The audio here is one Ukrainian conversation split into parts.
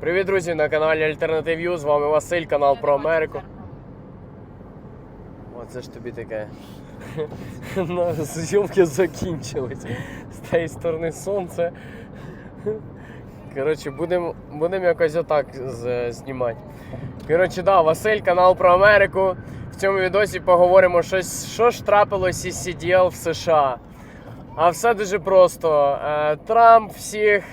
Привіт, друзі, на каналі Alternative View. З вами Василь, канал про Америку. Оце ж тобі таке. Зйомки закінчились. З тієї сторони сонце. Коротше, будемо будем якось отак з- знімати. Коротше, да, Василь, канал про Америку. В цьому відосі поговоримо, щось, що ж трапилось із CDL в США. А все дуже просто. Е, Трамп всіх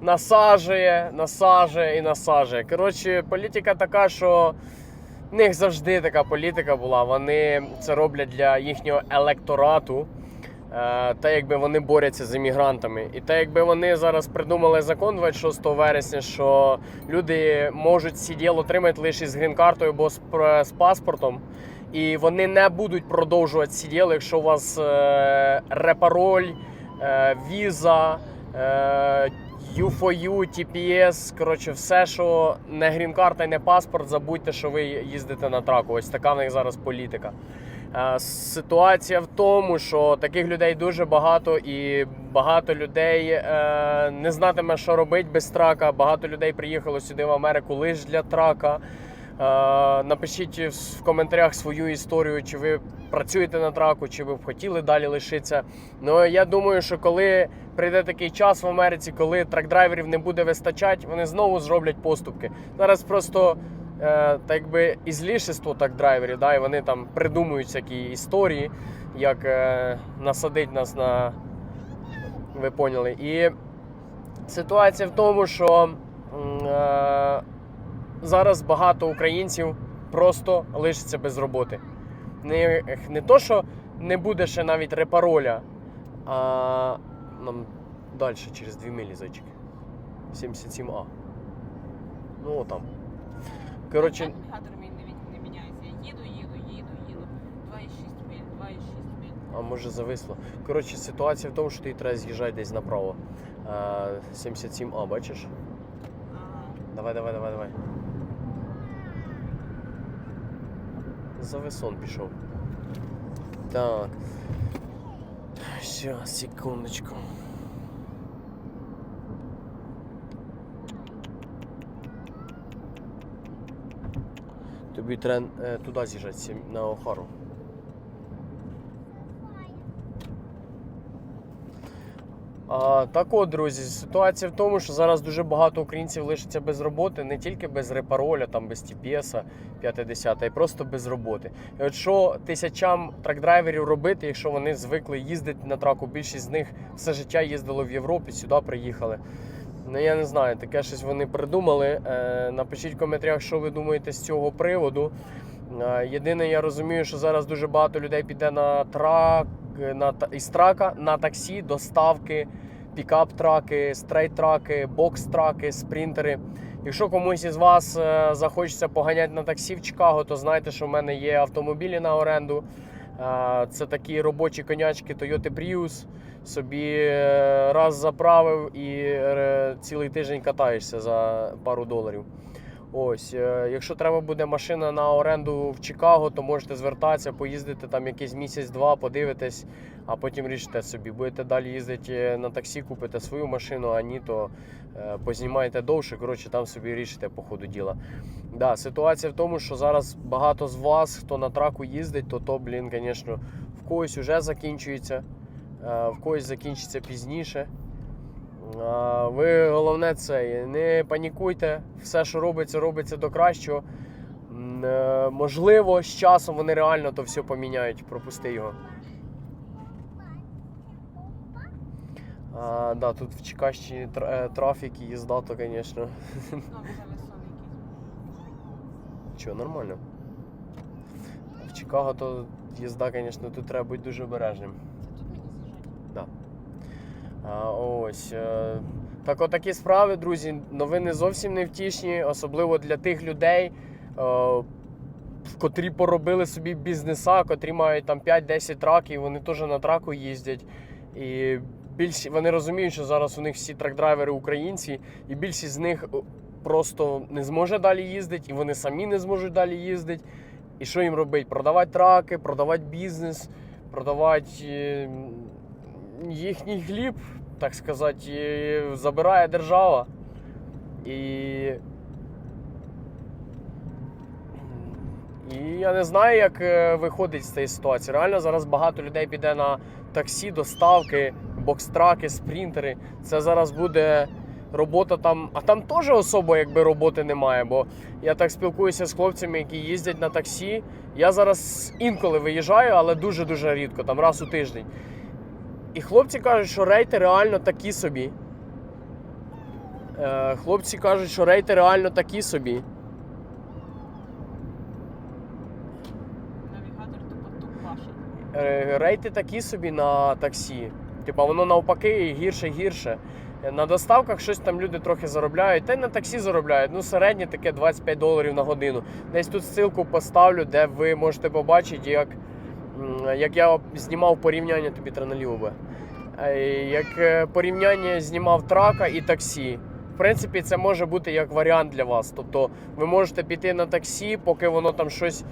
насаджує, насаджує і насаджує. Коротше, політика така, що в них завжди така політика була. Вони це роблять для їхнього електорату. Е, Та якби вони борються з іммігрантами. І та якби вони зараз придумали закон 26 вересня, що люди можуть сіділ отримати лише з грін-картою або з, паспортом. І вони не будуть продовжувати сіділ, якщо у вас е, репароль, е, віза, U4U, TPS, коротше, все, що не грін-карта і не паспорт, забудьте, що ви їздите на траку. Ось така в них зараз політика. Е, Ситуація в тому, що таких людей дуже багато, і багато людей е, не знатиме, що робити без трака. Багато людей приїхало сюди в Америку лише для трака. Е, Напишіть в в коментарях свою історію, чи ви працюєте на траку, чи ви б хотіли далі лишитися. Ну я думаю, що коли прийде такий час в Америці, коли трак-драйверів не буде вистачати, вони знову зроблять поступки. Зараз просто е, так якби ізлішество трак-драйверів, да, і вони там придумують всякі історії, як е, насадить нас на. Ви поняли. І ситуація в тому, що. Е, зараз багато українців просто лишиться без роботи. Не, не то, що не буде ще навіть репароля, а нам далі через 2 милі зайчик. 77А. Ну там. Коротше, Навігатор мій не, від- не міняється. Я їду, їду, їду, їду. 2,6 миль, 2,6 миль. а може зависло. Коротше, ситуація в тому, що ти треба з'їжджати десь направо. А, 77А, бачиш? Ага. Давай, давай, давай, давай. Завесон пішов. Так. Щас, секундочку. Тобі треба е, туди з'їжджати на Охару. Так от, друзі, ситуація в тому, що зараз дуже багато українців лишиться без роботи, не тільки без репароля, там без TPS 5-10, а й просто без роботи. І от що тисячам трак-драйверів робити, якщо вони звикли їздити на траку, більшість з них все життя їздило в Європі, сюди приїхали. Ну я не знаю, таке щось вони придумали. Е, напишіть в коментарях, що ви думаєте з цього приводу. Е, Єдине, я розумію, що зараз дуже багато людей піде на трак, на із трака на таксі, доставки, пікап-траки, стрейт-траки, бокс-траки, спринтери. Якщо комусь із вас е, захочеться поганяти на таксі в Чикаго, то знайте, що в мене є автомобілі на оренду. Е, Це такі робочі конячки Toyota Prius. Собі е, раз заправив і е, цілий тиждень катаєшся за пару доларів. Ось, е, якщо треба буде машина на оренду в Чикаго, то можете звертатися, поїздити там якийсь місяць-два, подивитесь, а потім рішите собі. Будете далі їздити на таксі, купите свою машину, а ні, то е, познімаєте довше. Коротше, там собі рішите по ходу діла. Да, ситуація в тому, що зараз багато з вас, хто на траку їздить, то то, блін, звісно, в когось вже закінчується, е, в когось закінчиться пізніше. Ви головне це не панікуйте, все, що робиться, робиться до кращого. Е, Можливо, з часом вони реально то все поміняють. Пропусти його. А, да, тут в Чикащі тр- е, трафік і їзда, то, звісно. Чого, нормально. В Чикаго то їзда, звісно, тут треба бути дуже обережним. Це тут мені з'їжджати? А, ось. е, Так, отакі справи, друзі. Новини зовсім не втішні, особливо для тих людей, е, котрі поробили собі бізнеса, котрі мають там 5-10 траків, вони теж на траку їздять. І більш вони розуміють, що зараз у них всі трак-драйвери українці, і більшість з них просто не зможе далі їздити, і вони самі не зможуть далі їздити. І що їм робити? Продавати траки, продавати бізнес, продавати е, їхній хліб, так сказати, забирає держава. І. І я не знаю, як е, виходить з цієї ситуації. Реально зараз багато людей піде на таксі, доставки, бокстраки, спринтери. Це зараз буде робота там. А там теж особо якби роботи немає. Бо я так спілкуюся з хлопцями, які їздять на таксі. Я зараз інколи виїжджаю, але дуже-дуже рідко, там раз у тиждень. І хлопці кажуть, що рейти реально такі собі. Е, хлопці кажуть, що рейти реально такі собі. Навігатор тупашить. Е, рейти такі собі на таксі. Типа воно навпаки гірше гірше. Е, На доставках щось там люди трохи заробляють, та й на таксі заробляють. Ну, середнє таке 25 доларів на годину. Десь тут ссылку поставлю, де ви можете побачити, як, як я знімав порівняння тобі траналіво. Е, Як е, порівняння знімав трака і таксі. В принципі, це може бути як варіант для вас. Тобто ви можете піти на таксі, поки воно там щось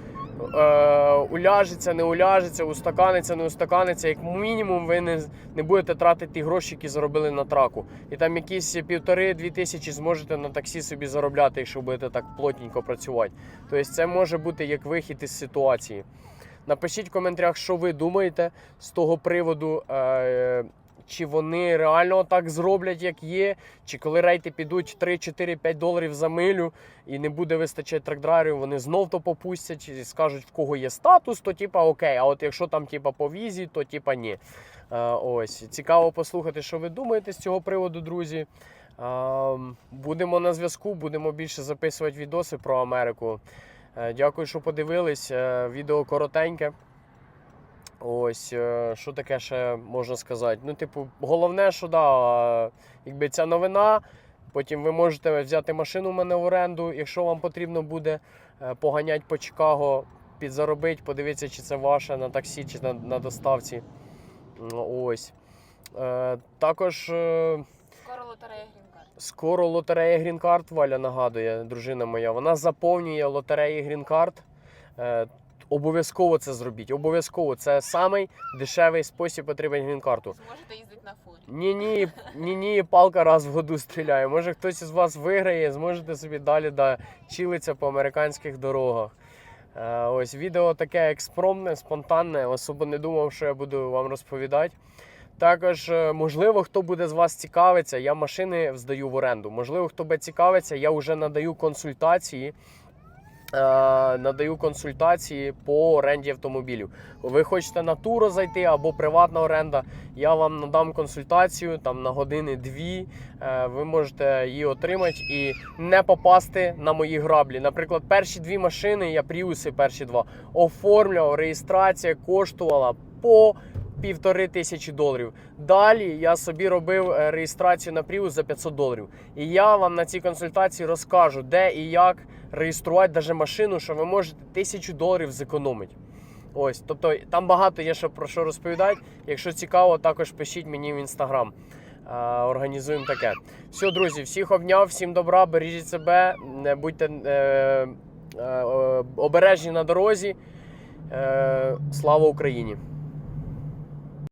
е, уляжеться, не уляжеться, устаканиться, не устаканиться. Як мінімум, ви не, не будете тратити ті гроші, які заробили на траку. І там якісь півтори-дві тисячі зможете на таксі собі заробляти, якщо будете так плотненько працювати. Тобто це може бути як вихід із ситуації. Напишіть в коментарях, що ви думаєте з того приводу. Е, чи вони реально так зроблять, як є, чи коли рейти підуть 3, 4, 5 доларів за милю і не буде вистачати тракдрайверів, вони знов то попустять і скажуть, в кого є статус, то типа окей. А от якщо там типа по візі, то типа ні. Е, ось цікаво послухати, що ви думаєте з цього приводу, друзі. Е, будемо на зв'язку, будемо більше записувати відоси про Америку. Е, дякую, що подивились. Е, відео коротеньке. Ось, е, що таке ще можна сказати? Ну, типу, головне, що да, якби ця новина. Потім ви можете взяти машину в мене в оренду, якщо вам потрібно буде поганяти по Чикаго, підзаробити, подивитися, чи це ваше на таксі, чи на, на доставці. Ось. Також Скоро лотерея. Скоро лотерея Card, Валя нагадує, дружина моя. Вона заповнює лотереї Card. Е, Обов'язково це зробіть. Обов'язково. Це самий дешевий спосіб отримати грін-карту. Зможете їздити на фурі. Ні, ні, ні, ні, палка раз в году стріляє. Може хтось із вас виграє, зможете собі далі да, чилитися по американських дорогах. Е, ось відео таке експромне, спонтанне. Особо не думав, що я буду вам розповідати. Також, е, можливо, хто буде з вас цікавиться, я машини здаю в оренду. Можливо, хто буде цікавиться, я вже надаю консультації. е, Надаю консультації по оренді автомобілів. Ви хочете на туро зайти або приватна оренда. Я вам надам консультацію там на години-дві. Е, Ви можете її отримати і не попасти на мої граблі. Наприклад, перші дві машини, я пріуси перші два оформляв. Реєстрація коштувала по півтори тисячі доларів. Далі я собі робив е, реєстрацію на Prius за 500 доларів. І я вам на цій консультації розкажу, де і як реєструвати даже машину, що ви можете тисячу доларів зекономити. Ось, тобто там багато є ще про що розповідати. Якщо цікаво, також пишіть мені в інстаграм. Е, Організуємо таке. Все, друзі, всіх обняв, всім добра, бережіть себе, не будьте е, е, е, обережні на дорозі. Е, слава Україні!